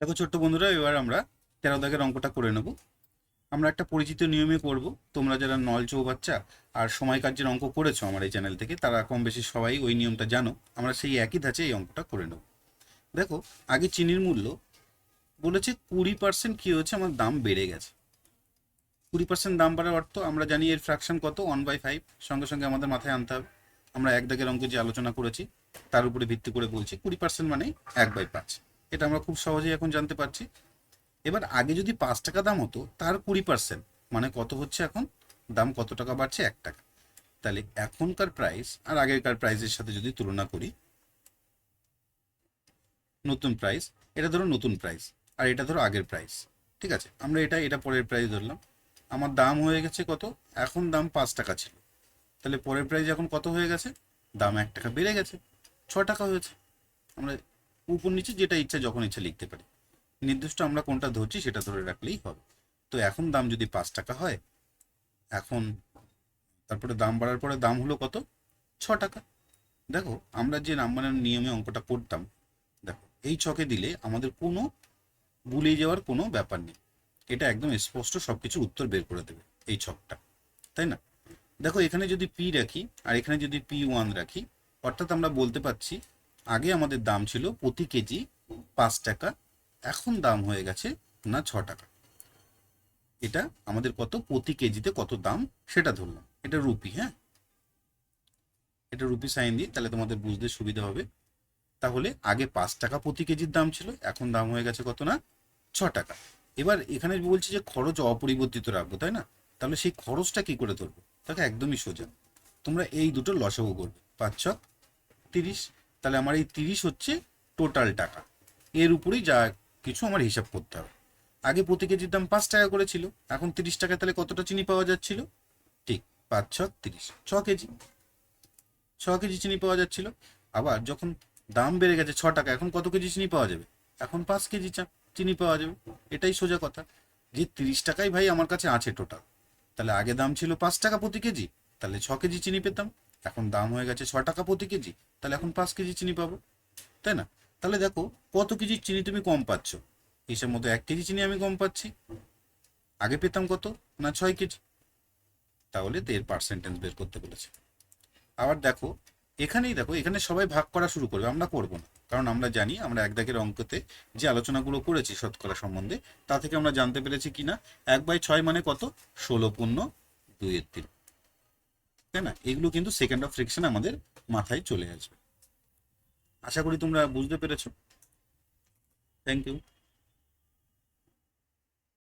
দেখো ছোট্ট বন্ধুরা, এবার আমরা তেরো দাগের অঙ্কটা করে নেব। আমরা একটা পরিচিত নিয়মে করব। তোমরা যারা নল চৌবাচ্চা আর সময় কার্যের অঙ্ক করেছ আমার এই চ্যানেল থেকে, তারা কম বেশি সবাই ওই নিয়মটা জানো। আমরা সেই একই ধাঁচে এই অঙ্কটা করে নেব। দেখো, আগে চিনির মূল্য বলেছে কুড়ি পার্সেন্ট কী হচ্ছে আমার দাম বেড়ে গেছে। কুড়ি পার্সেন্ট দাম বাড়ার অর্থ আমরা জানি এর ফ্র্যাকশন কত? One by five. সঙ্গে সঙ্গে আমাদের মাথায় আনতে হবে। আমরা এক দাগের অঙ্কে যে আলোচনা করেছি, তার উপরে ভিত্তি করে বলছি কুড়ি পার্সেন্ট মানে এক বাই পাঁচ। এটা আমরা খুব সহজেই এখন জানতে পারছি। এবার আগে যদি পাঁচ টাকা দাম হতো, তার কুড়ি পার্সেন্ট মানে কত হচ্ছে এখন? দাম কত টাকা বাড়ছে? এক টাকা। তাহলে এখনকার প্রাইস আর আগেরকার প্রাইসের সাথে যদি তুলনা করি, নতুন প্রাইস এটা ধরো নতুন প্রাইস আর এটা ধরো আগের প্রাইস ঠিক আছে? আমরা এটা এটা পরের প্রাইস ধরলাম। আমার দাম হয়ে গেছে কত? এখন দাম পাঁচ টাকা ছিল। তাহলে পরের প্রাইস এখন কত হয়ে গেছে? দাম এক টাকা বেড়ে গেছে। ছ টাকা হয়েছে। আমরা উপর নিচে যেটা ইচ্ছা, যখন ইচ্ছা লিখতে পারি। নির্দিষ্ট আমরা কোনটা ধরছি সেটা ধরে রাখলেই হবে। তো এখন দাম যদি পাঁচ টাকা হয়, এখন তারপরে দাম বাড়ার পরে দাম হলো কত? ছ টাকা। দেখো, আমরা যে নাম্বারের নিয়মে অঙ্কটা করতাম, দেখো, এই ছকে দিলে আমাদের কোনো গুলিয়ে যাওয়ার কোনো ব্যাপার নেই। এটা একদম স্পষ্ট সবকিছু উত্তর বের করে দেবে এই ছকটা, তাই না? দেখো, এখানে যদি পি রাখি আর এখানে যদি পি ওয়ান রাখি, অর্থাৎ আমরা বলতে পারছি আগে আমাদের দাম ছিল প্রতি কেজি পাঁচ টাকা, এখন দাম হয়ে গেছে না ছ টাকা। এটা আমাদের কত? প্রতি কেজিতে কত দাম? সেটা ধরলাম। এটা রুপি হ্যাঁ? এটা রুপি সাইন দিই তাহলে তোমাদের বুঝতে সুবিধা হবে। তাহলে আগে পাঁচ টাকা প্রতি কেজির দাম ছিল, এখন দাম হয়ে গেছে কত না? ছ টাকা। এবার এখানে বলছি যে খরচ অপরিবর্তিত রাখব, তাই না? তাহলে সেই খরচটা কি করে ধরবো? তাকে একদমই সোজা। তোমরা এই দুটো লসাগু করবে। পাঁচ ছক তিরিশ তাহলে আমার এই তিরিশ হচ্ছে টোটাল টাকা। এর উপরেই যা কিছু আমার হিসাব করতে হবে। আগে প্রতি কেজির দাম পাঁচ টাকা করে ছিল, এখন তিরিশ টাকা তাহলে কতটা চিনি পাওয়া যাচ্ছিল? ঠিক, পাঁচ, ছ, তিরিশ, ছ কেজি। ছ কেজি চিনি পাওয়া যাচ্ছিল। আবার যখন দাম বেড়ে গেছে ছ টাকা, এখন কত কেজি চিনি পাওয়া যাবে? এখন পাঁচ কেজি চা, চিনি পাওয়া যাবে। এটাই সোজা কথা। যে তিরিশ টাকাই ভাই আমার কাছে আছে টোটাল তাহলে আগে দাম ছিল পাঁচ টাকা প্রতি কেজি, তাহলে ছ কেজি চিনি পেতাম। এখন দাম হয়ে গেছে ছ টাকা প্রতি কেজি, তাহলে এখন পাঁচ কেজি চিনি পাবো, তাই না? তাহলে দেখো, কত কেজি চিনি তুমি কম পাচ্ছ? হিসেব মতো এক কেজি চিনি আমি কম পাচ্ছি। আগে পেতাম কত? না, ছয় কেজি। তাহলে এর পার্সেন্টেজ বের করতে বলেছে। আবার দেখো, এখানেই দেখো, এখানে সবাই ভাগ করা শুরু করবে, আমরা করব না। কারণ আমরা জানি, আমরা এক দাগের অঙ্কতে যে আলোচনাগুলো করেছি শতকরা সম্বন্ধে, তা থেকে আমরা জানতে পেরেছি কিনা? এক বাই ছয় মানে কত? ষোলো পূর্ণ দুইয়ের তিন। তাই না? এগুলো কিন্তু সেকেন্ড অফ ফ্রিকশন আমাদের মাথায় চলে আসবে। আশা করি তোমরা বুঝতে পেরেছ। Thank you